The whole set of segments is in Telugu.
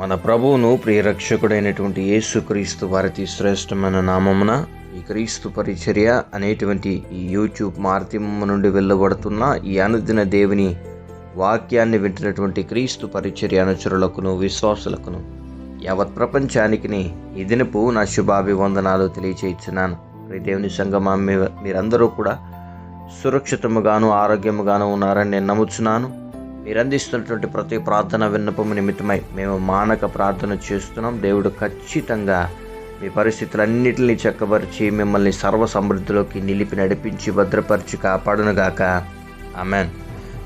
మన ప్రభువును ప్రియరక్షకుడైనటువంటి యేసుక్రీస్తు వారి శ్రేష్టమైన నామమున ఈ క్రీస్తు పరిచర్య అనేటువంటి ఈ యూట్యూబ్ మార్తిమ్మ నుండి వెళ్ళబడుతున్న ఈ అనుదిన దేవుని వాక్యాన్ని వింటున్నటువంటి క్రీస్తు పరిచర్య అనుచరులకును విశ్వాసులకును యావత్ ప్రపంచానికి ఈ దినపు నా శుభాభివందనాలు తెలియచేస్తున్నాను. దేవుని సంగమా మీరందరూ కూడా సురక్షితముగాను ఆరోగ్యముగాను ఉన్నారని నేను నమ్ముచున్నాను. మీరు అందిస్తున్నటువంటి ప్రతి ప్రార్థన విన్నపము నిమిత్తమై మేము మానక ప్రార్థన చేస్తున్నాం. దేవుడు ఖచ్చితంగా మీ పరిస్థితులన్నిటిని చక్కబరిచి మిమ్మల్ని సర్వ సమృద్ధిలోకి నిలిపి నడిపించి భద్రపరిచి కాపాడునుగాక. ఆమెన్.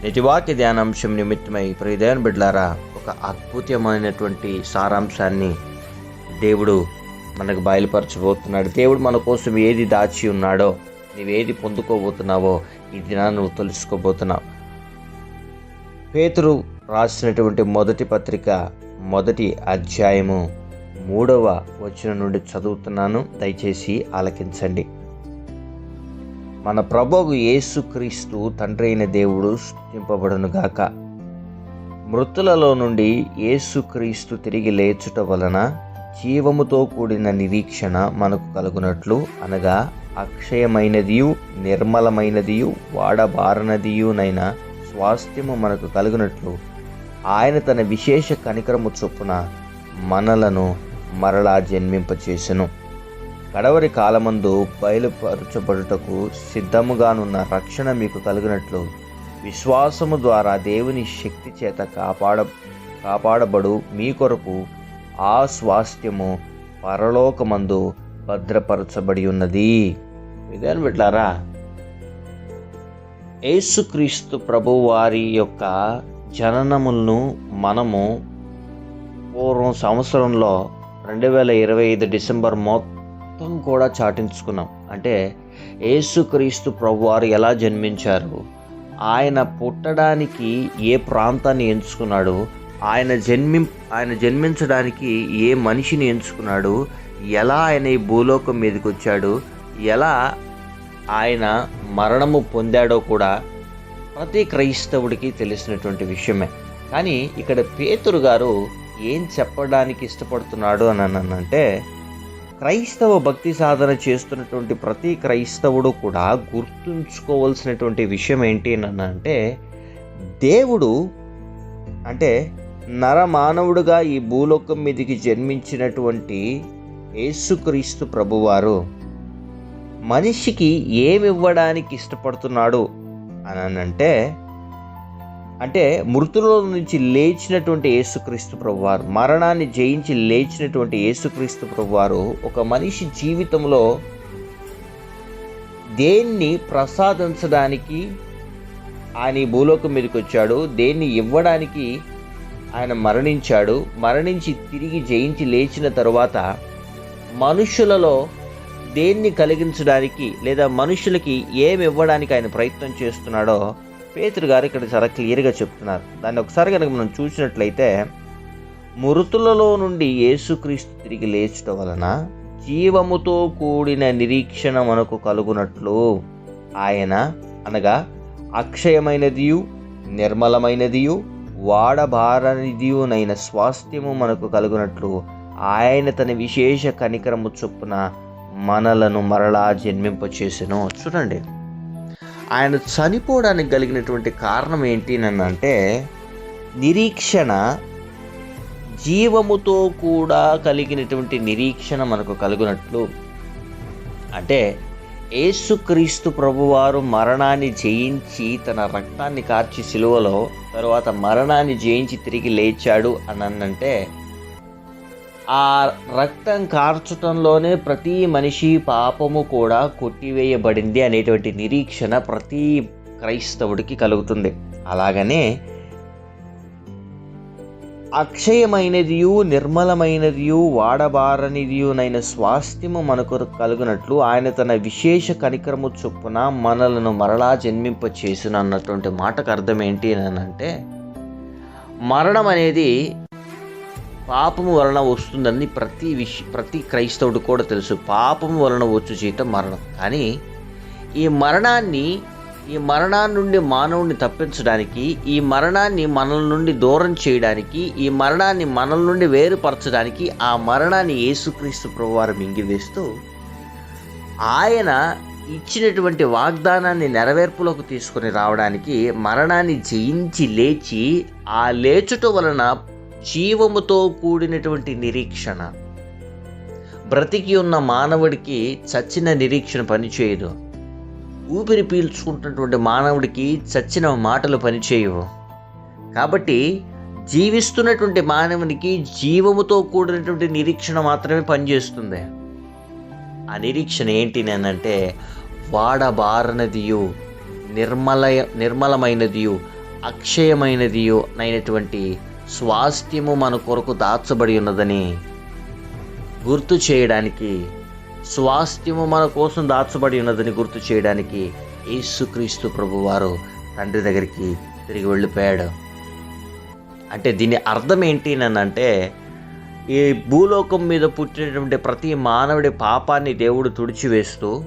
నేటి ధ్యానాంశం నిమిత్తమై ప్రియదేవన్ బిడ్లారా ఒక అద్భుతమైనటువంటి సారాంశాన్ని దేవుడు మనకు బయలుపరచబోతున్నాడు. దేవుడు మన కోసం ఏది దాచి ఉన్నాడో నీవేది పొందుకోబోతున్నావో ఈ దినాన్ని నువ్వు తెలుసుకోబోతున్నావు. పేతురు రాసినటువంటి మొదటి పత్రిక మొదటి అధ్యాయము మూడవ వచనం నుండి చదువుతున్నాను. దయచేసి ఆలకించండి. మన ప్రభువు యేసుక్రీస్తు తండ్రి అయిన దేవుడు స్థుతింపబడునుగాక మృతులలో నుండి యేసుక్రీస్తు తిరిగి లేచుట వలన జీవముతో కూడిన నిరీక్షణ మనకు కలుగునట్లు అనగా అక్షయమైనదియు నిర్మలమైనదియు వాడబారనదియునైనా స్వాస్థ్యము మనకు కలిగినట్లు ఆయన తన విశేష కనికరము చొప్పున మనలను మరలా జన్మింపచేసెను. కడవరి కాలమందు బయలుపరచబడుటకు సిద్ధముగానున్న రక్షణ మీకు కలిగినట్లు విశ్వాసము ద్వారా దేవుని శక్తి చేత కాపాడ కాపాడబడు మీ కొరకు ఆ స్వాస్థ్యము పరలోకమందు భద్రపరచబడి ఉన్నది. ఇదేను బిడ్డారా? యేసుక్రీస్తు ప్రభువారి యొక్క జననములను మనము పూర్వం సంవత్సరంలో రెండు వేల ఇరవై ఐదు డిసెంబర్ మొత్తం కూడా చాటించుకున్నాం. అంటే యేసుక్రీస్తు ప్రభువారు ఎలా జన్మించారు? ఆయన పుట్టడానికి ఏ ప్రాంతాన్ని ఎంచుకున్నాడు? ఆయన జన్మి ఆయన జన్మించడానికి ఏ మనిషిని ఎంచుకున్నాడు? ఎలా ఆయన ఈ భూలోకం మీదకి వచ్చాడు? ఎలా ఆయన మరణము పొందాడో కూడా ప్రతి క్రైస్తవుడికి తెలిసినటువంటి విషయమే. కానీ ఇక్కడ పేతురు గారు ఏం చెప్పడానికి ఇష్టపడుతున్నాడు అని అంటే క్రైస్తవ భక్తి సాధన చేస్తున్నటువంటి ప్రతి క్రైస్తవుడు కూడా గుర్తుంచుకోవాల్సినటువంటి విషయం ఏంటి అని అంటే దేవుడు అంటే నరమానవుడుగా ఈ భూలోకం మీదకి జన్మించినటువంటి యేసుక్రీస్తు ప్రభువారు. మనిషికి ఏమి ఇవ్వడానికి ఇష్టపడుతున్నాడు అని అంటే అంటే మృతుల నుంచి లేచినటువంటి యేసుక్రీస్తు ప్రభువారు మరణాన్ని జయించి లేచినటువంటి యేసుక్రీస్తు ప్రభువారు ఒక మనిషి జీవితంలో దేన్ని ప్రసాదించడానికి ఆయన ఈ భూలోకం మీదకి వచ్చాడు దేన్ని ఇవ్వడానికి ఆయన మరణించాడు మరణించి తిరిగి జయించి లేచిన తరువాత మనుషులలో దేన్ని కలిగించడానికి లేదా మనుషులకి ఏమి ఇవ్వడానికి ఆయన ప్రయత్నం చేస్తున్నాడో పేతురు గారు ఇక్కడ చాలా క్లియర్గా చెప్తున్నారు. దాన్ని ఒకసారి కనుక మనం చూసినట్లయితే మృతులలో నుండి యేసుక్రీస్తు తిరిగి లేచడం వలన జీవముతో కూడిన నిరీక్షణ మనకు కలుగునట్లు ఆయన అనగా అక్షయమైనదియు నిర్మలమైనదియు వాడబారనిదియునైన స్వాస్థ్యము మనకు కలుగునట్లు ఆయన తన విశేష కనికరము చొప్పున మనలను మరలా జన్మింపచేసెను చూడండి. ఆయన చనిపోవడానికి కలిగినటువంటి కారణం ఏంటి అంటే నిరీక్షణ జీవముతో కూడా కలిగినటువంటి నిరీక్షణ మనకు కలుగునట్లు. అంటే యేసుక్రీస్తు ప్రభువారు మరణాన్ని జయించి తన రక్తాన్ని కార్చి సిలువలో తరువాత మరణాన్ని జయించి తిరిగి లేచాడు అని అంటే ఆ రక్తం కార్చటంలోనే ప్రతి మనిషి పాపము కూడా కొట్టివేయబడింది అనేటువంటి నిరీక్షణ ప్రతి క్రైస్తవుడికి కలుగుతుంది. అలాగనే అక్షయమైనదియు నిర్మలమైనదియు వాడబారనిదియునైన స్వాస్థ్యము మనకు కలుగునట్లు ఆయన తన విశేష కనికరము చొప్పున మనలను మరలా జన్మింప చేసిన అన్నటువంటి మాటకు అర్థం ఏంటి అని అంటే మరణం అనేది పాపము వలన వస్తుందని ప్రతి విష ప్రతి క్రైస్తవుడు కూడా తెలుసు. పాపము వలన వచ్చు జీతం మరణం. కానీ ఈ మరణాన్ని ఈ మరణాన్ని నుండి మానవుడిని తప్పించడానికి ఈ మరణాన్ని మనల నుండి దూరం చేయడానికి ఈ మరణాన్ని మనల నుండి వేరుపరచడానికి ఆ మరణాన్ని యేసుక్రీస్తు ప్రభువారు మింగివేస్తూ ఆయన ఇచ్చినటువంటి వాగ్దానాన్ని నెరవేర్పులోకి తీసుకొని రావడానికి మరణాన్ని జయించి లేచి ఆ లేచుట వలన జీవముతో కూడినటువంటి నిరీక్షణ. బ్రతికి ఉన్న మానవుడికి చచ్చిన నిరీక్షణ పనిచేయదు. ఊపిరి పీల్చుకుంటున్నటువంటి మానవుడికి చచ్చిన మాటలు పనిచేయవు. కాబట్టి జీవిస్తున్నటువంటి మానవునికి జీవముతో కూడినటువంటి నిరీక్షణ మాత్రమే పనిచేస్తుంది. ఆ నిరీక్షణ ఏంటి అంటే వాడబారనదియు నిర్మల నిర్మలమైనదియు అక్షయమైనదియు అయినటువంటి స్వాస్థ్యము మన కొరకు దాచబడి ఉన్నదని గుర్తు చేయడానికి స్వాస్థ్యము మన కోసం దాచబడి ఉన్నదని గుర్తు చేయడానికి యేసుక్రీస్తు ప్రభువారు తండ్రి దగ్గరికి తిరిగి వెళ్ళిపోయాడు. అంటే దీని అర్థం ఏంటి అంటే ఈ భూలోకం మీద పుట్టినటువంటి ప్రతి మానవుడి పాపాన్ని దేవుడు తుడిచివేస్తూ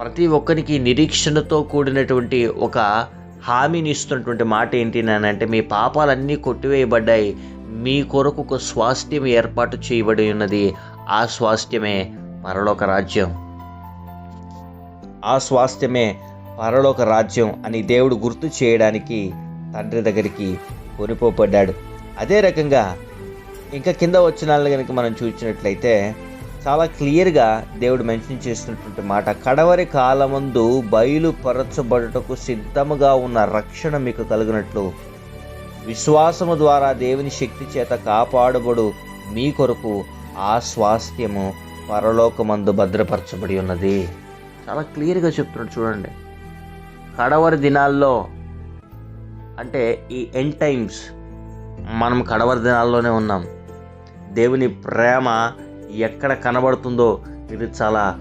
ప్రతి ఒక్కరికి నిరీక్షణతో కూడినటువంటి ఒక హామీని ఇస్తున్నటువంటి మాట ఏంటి అంటే మీ పాపాలన్నీ కొట్టివేయబడ్డాయి. మీ కొరకు ఒక స్వాస్థ్యం ఏర్పాటు చేయబడి ఉన్నది. ఆ స్వాస్థ్యమే పరలోక రాజ్యం. ఆ స్వాస్థ్యమే పరలోక రాజ్యం అని దేవుడు గుర్తు చేయడానికి తండ్రి దగ్గరికి కొనిపోబడ్డాడు. అదే రకంగా ఇంకా కింద వచ్చిన కనుక మనం చూసినట్లయితే చాలా క్లియర్గా దేవుడు మెన్షన్ చేసినటువంటి మాట కడవరి కాలమందు బయలుపరచబడుటకు సిద్ధముగా ఉన్న రక్షణ మీకు కలిగినట్లు. విశ్వాసము ద్వారా దేవుని శక్తి చేత కాపాడబడు మీ కొరకు ఆ స్వాస్థ్యము పరలోకమందు భద్రపరచబడి ఉన్నది. చాలా క్లియర్గా చెప్తున్నాడు చూడండి. కడవరి దినాల్లో అంటే ఈ ఎన్ టైమ్స్ మనం కడవరి దినాల్లోనే ఉన్నాం. దేవుని ప్రేమ ఎక్కడ కనబడుతుందో మీరు చాలా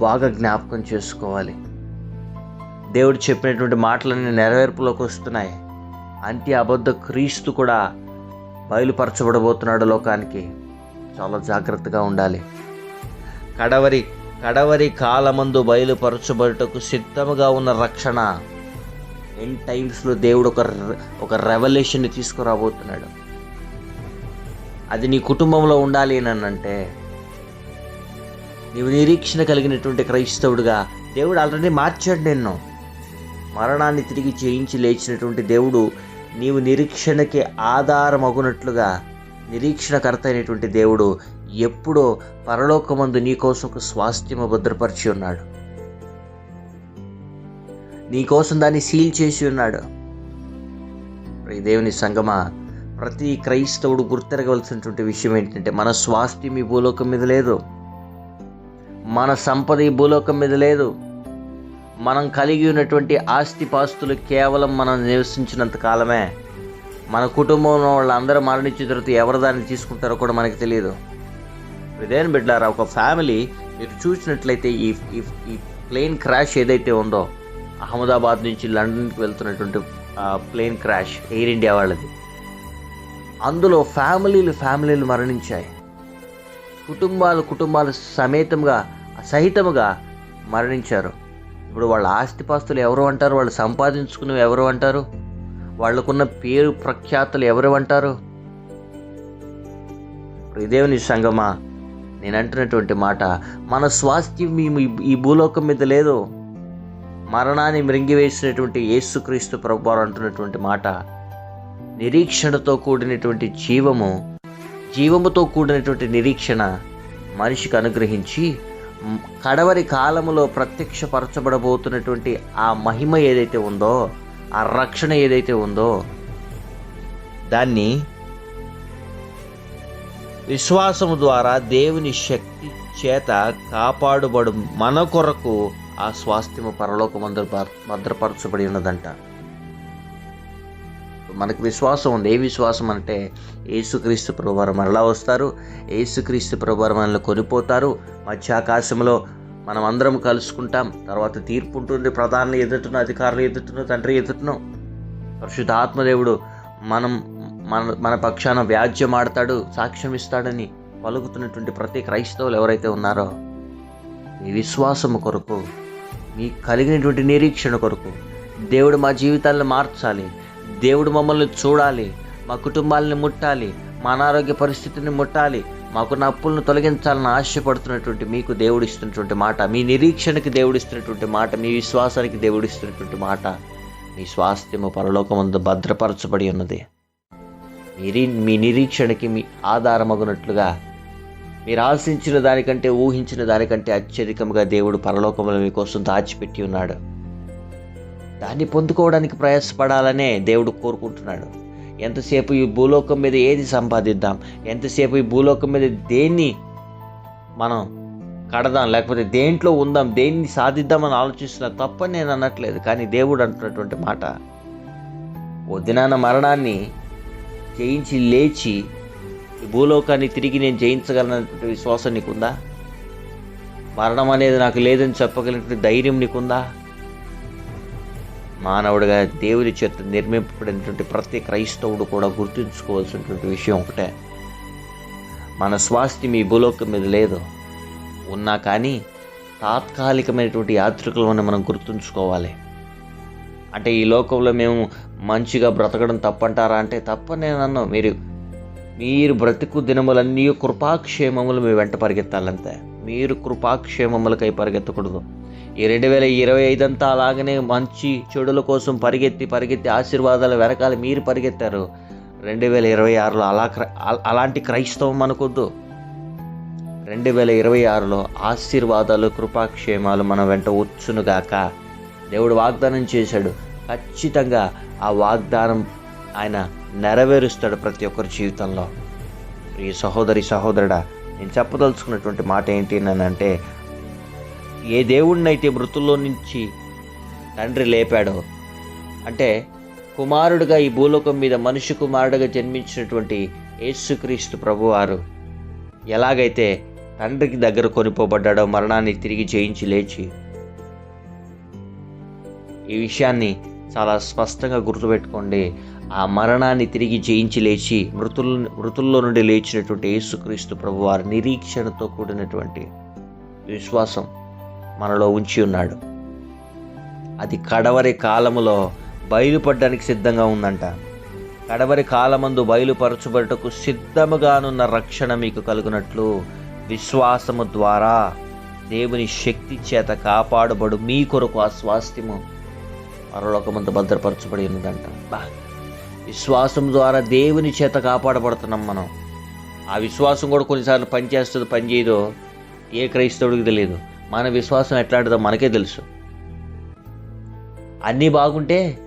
బాగా జ్ఞాపకం చేసుకోవాలి. దేవుడు చెప్పినటువంటి మాటలన్నీ నెరవేర్పులోకి వస్తున్నాయి. అంత్య అబద్ధ క్రీస్తు కూడా బయలుపరచబడబోతున్నాడు లోకానికి. చాలా జాగ్రత్తగా ఉండాలి. కడవరి కడవరి కాలమందు బయలుపరచబడుటకు సిద్ధముగా ఉన్న రక్షణ. ఎన్ టైమ్స్లో దేవుడు ఒక ఒక రెవల్యూషన్ని తీసుకురాబోతున్నాడు. అది నీ కుటుంబంలో ఉండాలి అని అంటే నీవు నిరీక్షణ కలిగినటువంటి క్రైస్తవుడుగా. దేవుడు ఆల్రెడీ మార్చాడు నిన్ను. మరణాన్ని తిరిగి చేయించి లేచినటువంటి దేవుడు నీవు నిరీక్షణకి ఆధారమగునట్లుగా నిరీక్షణకర్త అయినటువంటి దేవుడు ఎప్పుడో పరలోకమందు నీకోసం ఒక స్వాస్థ్యము భద్రపరిచి ఉన్నాడు. నీకోసం దాన్ని సీల్ చేసి ఉన్నాడు. ఈ దేవుని సంగమా ప్రతి క్రైస్తవుడు గుర్తెరగవలసినటువంటి విషయం ఏంటంటే మన స్వాస్థ్యం ఈ భూలోకం మీద లేదు. మన సంపద ఈ భూలోకం మీద లేదు. మనం కలిగి ఉన్నటువంటి ఆస్తిపాస్తులు కేవలం మనం నివసించినంత కాలమే. మన కుటుంబంలో వాళ్ళందరూ మరణించిన తర్వాత ఎవరు దాన్ని తీసుకుంటారో కూడా మనకి తెలియదు ఇదేం బిడ్డారా ఒక ఫ్యామిలీ మీరు చూసినట్లయితే ఈ ఈ ప్లేన్ క్రాష్ ఏదైతే ఉందో అహ్మదాబాద్ నుంచి లండన్కి వెళ్తున్నటువంటి ప్లేన్ క్రాష్ ఎయిర్ ఇండియా వాళ్ళది. అందులో ఫ్యామిలీలు ఫ్యామిలీలు మరణించాయి. కుటుంబాలు కుటుంబాలు సమేతంగా సహితముగా మరణించారు. ఇప్పుడు వాళ్ళ ఆస్తిపాస్తులు ఎవరు అంటారు? వాళ్ళు సంపాదించుకున్నవి ఎవరు అంటారు? వాళ్ళకున్న పేరు ప్రఖ్యాతులు ఎవరు అంటారు? దేవుని సంగమా నేను అంటున్నటువంటి మాట మన స్వాస్థ్యం ఈ భూలోకం మీద లేదు. మరణాన్ని మృంగివేసినటువంటి యేసుక్రీస్తు ప్రభువారు అంటున్నటువంటి మాట నిరీక్షణతో కూడినటువంటి జీవము జీవముతో కూడినటువంటి నిరీక్షణ మనిషికి అనుగ్రహించి కడవరి కాలములో ప్రత్యక్షపరచబడబోతున్నటువంటి ఆ మహిమ ఏదైతే ఉందో ఆ రక్షణ ఏదైతే ఉందో దాన్ని విశ్వాసము ద్వారా దేవుని శక్తి చేత కాపాడుబడు మన కొరకు ఆ స్వాస్థ్యము పరలోకమందు భద్రపరచబడి ఉన్నదంట. మనకు విశ్వాసం ఉంది. ఏ విశ్వాసం అంటే ఏసుక్రీస్తు ప్రభువారు మరలా వస్తారు. ఏసుక్రీస్తు ప్రభువారు మనల్ని కొనిపోతారు. మధ్యాకాశంలో మనం అందరం కలుసుకుంటాం. తర్వాత తీర్పు ఉంటుంది. ప్రధానులు ఎదుటను అధికారులు ఎదుటను తండ్రి ఎదుటను పరిశుద్ధాత్మదేవుడు మనం మన మన పక్షాన వ్యాజ్యం ఆడతాడు సాక్ష్యం ఇస్తాడని పలుకుతున్నటువంటి ప్రతి క్రైస్తవులు ఎవరైతే ఉన్నారో ఈ విశ్వాసము కొరకు మీ కలిగినటువంటి నిరీక్షణ కొరకు దేవుడు మా జీవితాలను మార్చాలి. దేవుడు మమ్మల్ని చూడాలి మా కుటుంబాలని ముట్టాలి మా అనారోగ్య పరిస్థితిని ముట్టాలి మాకున్న అప్పులను తొలగించాలని ఆశపడుతున్నటువంటి మీకు దేవుడు ఇస్తున్నటువంటి మాట మీ నిరీక్షణకి దేవుడు ఇస్తున్నటువంటి మాట మీ విశ్వాసానికి దేవుడు ఇస్తున్నటువంటి మాట మీ స్వాస్థ్యము పరలోకమందు భద్రపరచబడి ఉన్నది. మీరి మీ నిరీక్షణకి మీ ఆధారమగునట్లుగా మీరు ఆశించిన దానికంటే ఊహించిన దానికంటే అత్యధికంగా దేవుడు పరలోకంలో మీకోసం దాచిపెట్టి ఉన్నాడు. దాన్ని పొందుకోవడానికి ప్రయాసపడాలనే దేవుడు కోరుకుంటున్నాడు. ఎంతసేపు ఈ భూలోకం మీద ఏది సంపాదిద్దాం? ఎంతసేపు ఈ భూలోకం మీద దేన్ని మనం కడదాం? లేకపోతే దేంట్లో ఉందాం? దేన్ని సాధిద్దామని ఆలోచిస్తున్నా తప్పని నేను అనట్లేదు. కానీ దేవుడు అంటున్నటువంటి మాట వదినాన మరణాన్ని జయించి లేచి ఈ భూలోకాన్ని తిరిగి నేను జయించగలనటువంటి విశ్వాసం నీకుందా? మరణం అనేది నాకు లేదని చెప్పగలిగినటువంటి ధైర్యం నీకుందా? మానవుడిగా దేవుని చేత నిర్మింపబడినటువంటి ప్రతి క్రైస్తవుడు కూడా గుర్తుంచుకోవాల్సినటువంటి విషయం ఒకటే. మన స్వాస్థ్యం ఈ భూలోకం మీద లేదు. ఉన్నా కానీ తాత్కాలికమైనటువంటి యాత్రికులను మనం గుర్తుంచుకోవాలి. అంటే ఈ లోకంలో మేము మంచిగా బ్రతకడం తప్పంటారా అంటే తప్ప నేను అన్నా. మీరు మీరు బ్రతుకు దినములన్నీ కృపాక్షేమములు మీ వెంట పరిగెత్తాలంతే. మీరు కృపాక్షేమములకై పరిగెత్తకూడదు. ఈ రెండు వేల ఇరవై ఐదు అంతా అలాగనే మంచి చెడుల కోసం పరిగెత్తి పరిగెత్తి ఆశీర్వాదాల వెనకాల మీరు పరిగెత్తారు. రెండు వేల ఇరవై ఆరులో అలా క్ర- అలాంటి క్రైస్తవం అనుకోద్దు. రెండు వేల ఇరవై ఆరులో ఆశీర్వాదాలు కృపాక్షేమాలు మన వెంట వచ్చునుగాక దేవుడు వాగ్దానం చేశాడు. ఖచ్చితంగా ఆ వాగ్దానం ఆయన నెరవేరుస్తాడు ప్రతి ఒక్కరి జీవితంలో. ఈ సహోదరి సహోదరుడా నేను చెప్పదలుచుకున్నటువంటి మాట ఏంటి అంటే ఏ దేవుణ్ణైతే మృతుల్లో నుంచి తండ్రి లేపాడో అంటే కుమారుడుగా ఈ భూలోకం మీద మనిషి కుమారుడుగా జన్మించినటువంటి యేసుక్రీస్తు ప్రభువారు ఎలాగైతే తండ్రికి దగ్గర కొనిపోబడ్డాడో మరణాన్ని తిరిగి జయించి లేచి ఈ విషయాన్ని చాలా స్పష్టంగా గుర్తుపెట్టుకోండి. ఆ మరణాన్ని తిరిగి జయించి లేచి మృతుల మృతుల్లో నుండి లేచినటువంటి యేసుక్రీస్తు ప్రభువారి నిరీక్షణతో కూడినటువంటి విశ్వాసం మనలో ఉంచి ఉన్నాడు. అది కడవరి కాలములో బయలుపడడానికి సిద్ధంగా ఉందంట. కడవరి కాలమందు బయలుపరచుబడుటకు సిద్ధముగానున్న రక్షణ మీకు కలుగునట్లు విశ్వాసము ద్వారా దేవుని శక్తి చేత కాపాడబడు మీ కొరకు ఆ స్వాస్థ్యము పరలోకమంత భద్రపరచబడి ఉన్నదంట. బా విశ్వాసం ద్వారా దేవుని చేత కాపాడబడుతున్నాం మనం. ఆ విశ్వాసం కూడా కొన్నిసార్లు పనిచేస్తుంది పనిచేయదో ఏ క్రైస్తవుడికి తెలియదు. మన విశ్వాసం ఎట్లాంటిదో మనకే తెలుసు. అన్నీ బాగుంటే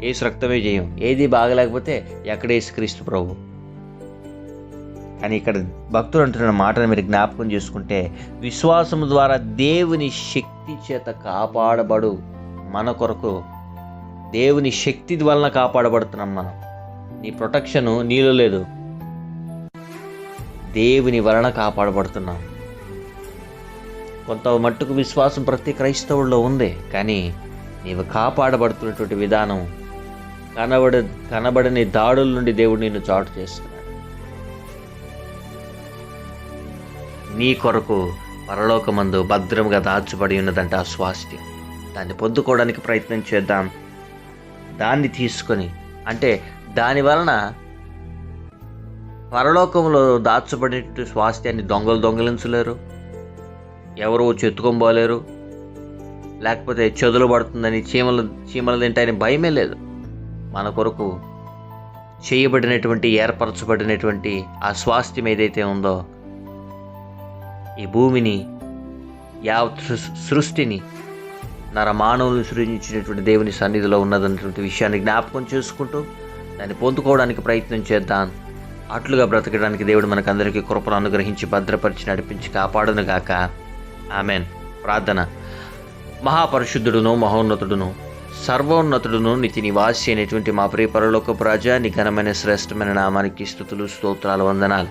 ఏసు రక్తమే చేయం ఏది బాగలేకపోతే ఎక్కడ ఏసు క్రీస్తు ప్రభు? కానీ ఇక్కడ భక్తులు అంటున్న మాటను మీరు జ్ఞాపకం చేసుకుంటే విశ్వాసం ద్వారా దేవుని శక్తి చేత కాపాడబడు మన కొరకు. దేవుని శక్తి వలన కాపాడబడుతున్నాం మనం. నీ ప్రొటెక్షన్ నీలో లేదు. దేవుని వలన కాపాడబడుతున్నాం. కొంత మట్టుకు విశ్వాసం ప్రతి క్రైస్తవుల్లో ఉంది కానీ నీవు కాపాడబడుతున్నటువంటి విధానం కనబడ కనబడని దాడుల నుండి దేవుడు నిన్ను చాటు చేస్తున్నాడు. నీ కొరకు పరలోకమందు భద్రంగా దాచబడి ఉన్నదంట ఆ స్వాస్థ్యం దాన్ని పొందుకోవడానికి ప్రయత్నం చేద్దాం. దాన్ని తీసుకొని అంటే దాని వలన పరలోకంలో దాచబడినటువంటి స్వాస్థ్యాన్ని దొంగలు దొంగలించలేరు. ఎవరు చెత్తుకొనిపోలేరు లేకపోతే చెదులు పడుతుందని చీమలు చీమలు తింటాయని భయమే లేదు. మన కొరకు చేయబడినటువంటి ఏర్పరచబడినటువంటి ఆ స్వాస్థ్యం ఏదైతే ఉందో ఈ భూమిని యావత్ సృష్టిని నర మానవులను సృజించినటువంటి దేవుని సన్నిధిలో ఉన్నదన్నటువంటి విషయాన్ని జ్ఞాపకం చేసుకుంటూ దాన్ని పొందుకోవడానికి ప్రయత్నం చేద్దాం. అట్లుగా బ్రతకడానికి దేవుడు మనకందరికీ కృపను అనుగ్రహించి భద్రపరిచి నడిపించి కాపాడును గాక. ఆమెన్. ప్రార్థన. మహాపరిశుద్ధుడును మహోన్నతుడును సర్వోన్నతుడును నితి నివాసి అయినటువంటి మా ప్రియ పరలోక రాజా ఘనమైన శ్రేష్టమైన నామానికి స్థుతులు స్తోత్రాలు వందనాలు.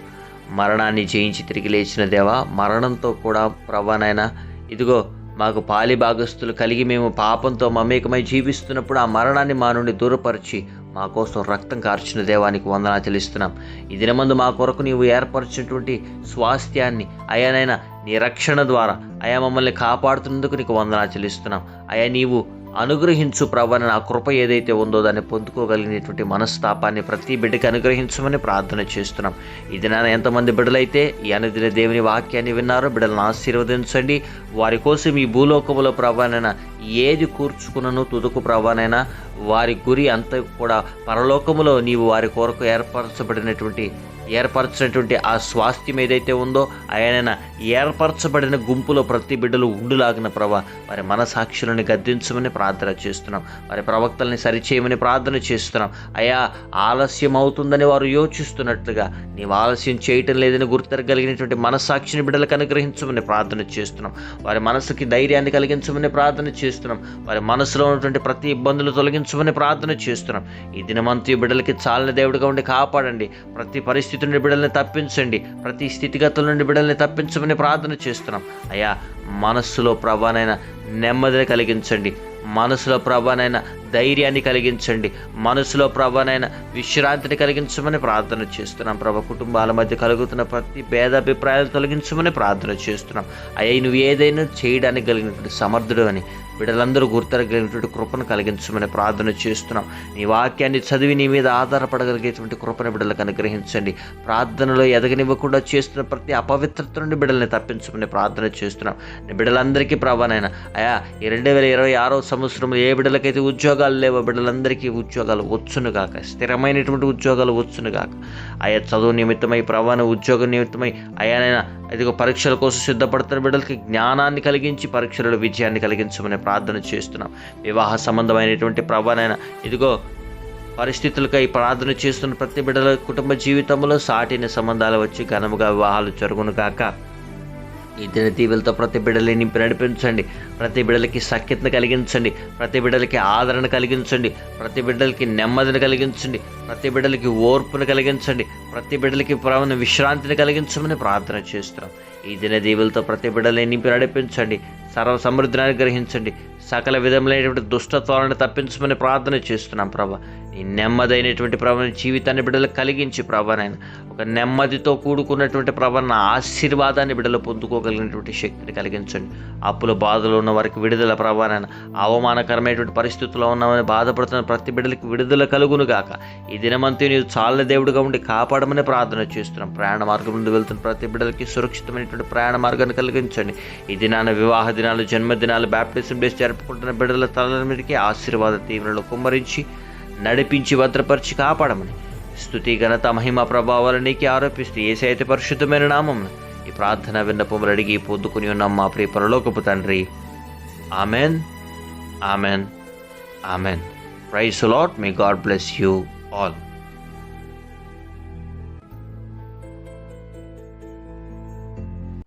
మరణాన్ని జయించి తిరిగి లేచిన దేవా మరణంతో కూడా ప్రవ్వనైనా ఇదిగో మాకు పాలి భాగస్తులు కలిగి మేము పాపంతో మమేకమై జీవిస్తున్నప్పుడు ఆ మరణాన్ని మా నుండి దూరపరిచి మా కోసం రక్తం కార్చిన దేవానికి వందనా చెల్లిస్తున్నాం. ఈ దినమందు మా కొరకు నీవు ఏర్పరిచినటువంటి స్వాస్థ్యాన్ని అయానైనా నీ రక్షణ ద్వారా అయా మమ్మల్ని కాపాడుతున్నందుకు నీకు వందనా చెల్లిస్తున్నాం. అయా నీవు అనుగ్రహించు ప్రభా నా కృప ఏదైతే ఉందో దాన్ని పొందుకోగలిగినటువంటి మనస్తాపాన్ని ప్రతి బిడ్డకి అనుగ్రహించమని ప్రార్థన చేస్తున్నాం. ఇది నా ఎంతమంది బిడ్డలైతే ఈ అనుదిన దేవుని వాక్యాన్ని విన్నారో బిడ్డలను ఆశీర్వదించండి. వారి కోసం ఈ భూలోకములో ప్రభానైనా ఏది కూర్చుకున్నను తుదుకు ప్రభానైనా వారి గురి అంతా కూడా పరలోకములో నీవు వారి కొరకు ఏర్పరచబడినటువంటి ఏర్పరచినటువంటి ఆ స్వాస్థ్యం ఏదైతే ఉందో ఆయన ఏర్పరచబడిన గుంపులో ప్రతి బిడ్డలు ఉండులాగిన ప్రభా. వారి మనసాక్షులను గద్దించమని ప్రార్థన చేస్తున్నాం. వారి ప్రవక్తల్ని సరిచేయమని ప్రార్థన చేస్తున్నాం. అయా ఆలస్యం అవుతుందని వారు యోచిస్తున్నట్లుగా నీవు ఆలస్యం చేయటం లేదని గుర్తెరగలిగినటువంటి మనసాక్షిని బిడ్డలకు అనుగ్రహించమని ప్రార్థన చేస్తున్నాం. వారి మనసుకి ధైర్యాన్ని కలిగించమని ప్రార్థన చేస్తున్నాం. వారి మనసులో ఉన్నటువంటి ప్రతి ఇబ్బందులు తొలగించమని ప్రార్థన చేస్తున్నాం. ఈ దినమంతి ఈ బిడ్డలకి చాలని దేవుడిగా ఉండి కాపాడండి. ప్రతి పరిస్థితి నుండి బిడ్డల్ని తప్పించండి. ప్రతి స్థితిగతుల నుండి బిడ్డల్ని తప్పించమని ప్రార్థన చేస్తున్నాం. అయ్యా మనస్సులో ప్రభానైనా నెమ్మదిని కలిగించండి. మనసులో ప్రభానైనా ధైర్యాన్ని కలిగించండి. మనసులో ప్రభానైనా విశ్రాంతిని కలిగించమని ప్రార్థన చేస్తున్నాం. ప్రభ కుటుంబాల మధ్య కలుగుతున్న ప్రతి భేదాభిప్రాయాలు తొలగించమని ప్రార్థన చేస్తున్నాం. అయ్యా నువ్వు ఏదైనా చేయడానికి కలిగినటువంటి సమర్థుడు అని బిడ్డలందరూ గుర్తెరగలిగినటువంటి కృపను కలిగించమని ప్రార్థన చేస్తున్నాం. నీ వాక్యాన్ని చదివి నీ మీద ఆధారపడగలిగేటువంటి కృపను బిడ్డలకు అనుగ్రహించండి. ప్రార్థనలో ఎదగనివ్వకుండా చేస్తున్న ప్రతి అపవిత్రత నుండి బిడ్డల్ని తప్పించమని ప్రార్థన చేస్తున్నాం. నీ బిడ్డలందరికీ ప్రభానైనా అయా ఈ రెండు వేల ఇరవై ఆరో సంవత్సరంలో ఏ బిడ్డలకైతే ఉద్యోగాలు లేవో బిడ్డలందరికీ ఉద్యోగాలు వచ్చును గాక స్థిరమైనటువంటి ఉద్యోగాలు వచ్చును గాక ఆయా చదువు నిమిత్తమై ప్రవాణ ఉద్యోగ నిమిత్తమై అయానైనా ఇదిగో పరీక్షల కోసం సిద్ధపడుతున్న బిడ్డలకి జ్ఞానాన్ని కలిగించి పరీక్షలలో విజయాన్ని కలిగించమని ప్రార్థన చేస్తున్నాం. వివాహ సంబంధమైనటువంటి ప్రభానైనా ఇదిగో పరిస్థితులకై ప్రార్థన చేస్తున్న ప్రతి బిడ్డల కుటుంబ జీవితంలో సాటిన సంబంధాలు వచ్చి ఘనముగా వివాహాలు జరుగును కాక ఈ దిన దీవులతో ప్రతి బిడ్డలు నింపి నడిపించండి. ప్రతి బిడ్డలకి సఖ్యతను కలిగించండి. ప్రతి బిడ్డలకి ఆదరణ కలిగించండి. ప్రతి బిడ్డలకి నెమ్మదిని కలిగించండి. ప్రతి బిడ్డలకి ఓర్పును కలిగించండి. ప్రతి బిడ్డలకి ప్రవణ విశ్రాంతిని కలిగించమని ప్రార్థన చేస్తున్నాం. ఈ దిన దీవులతో ప్రతి బిడ్డలు నింపి నడిపించండి. సర్వ సమృద్ధిని అనుగ్రహించండి. సకల విధములైనటువంటి దుష్టత్వాలను తప్పించమని ప్రార్థన చేస్తున్నాం ప్రభా. ఈ నెమ్మదైనటువంటి ప్రభాని జీవితాన్ని బిడ్డలు కలిగించి ప్రభానైనా ఒక నెమ్మదితో కూడుకున్నటువంటి ప్రభాన ఆశీర్వాదాన్ని బిడ్డలు పొందుకోగలిగినటువంటి శక్తిని కలిగించండి. అప్పుల బాధలు ఉన్న వారికి విడుదల ప్రభానైనా అవమానకరమైనటువంటి పరిస్థితుల్లో ఉన్నామని బాధపడుతున్న ప్రతి బిడ్డలకి విడుదల కలుగును గాక. ఈ దినమంతా నీవు చాలా దేవుడిగా ఉండి కాపాడమని ప్రార్థన చేస్తున్నాం. ప్రయాణ మార్గం నుండి వెళ్తున్న ప్రతి బిడ్డలకి సురక్షితమైనటువంటి ప్రయాణ మార్గాన్ని కలిగించండి. ఈ దినాన వివాహ దినాలు జన్మదినాలు బ్యాప్టిజం డేస్ జరుపుకుంటున్న బిడ్డల తలల మీదకి ఆశీర్వాద తీవ్రలో కుమ్మరించి నడిపించి భద్రపరిచి కాపాడమని. స్థుతి ఘనత మహిమ ప్రభావాలు నీకే ఆరోపిస్తూ ఏ పరిశుద్ధమైన నామం ఈ ప్రార్థన విన్నపములు అడిగి పొందుకుని ఉన్నాం మా ప్రియ పరలోకపు తండ్రి. Amen. Amen. Amen. Praise lord may God bless you all.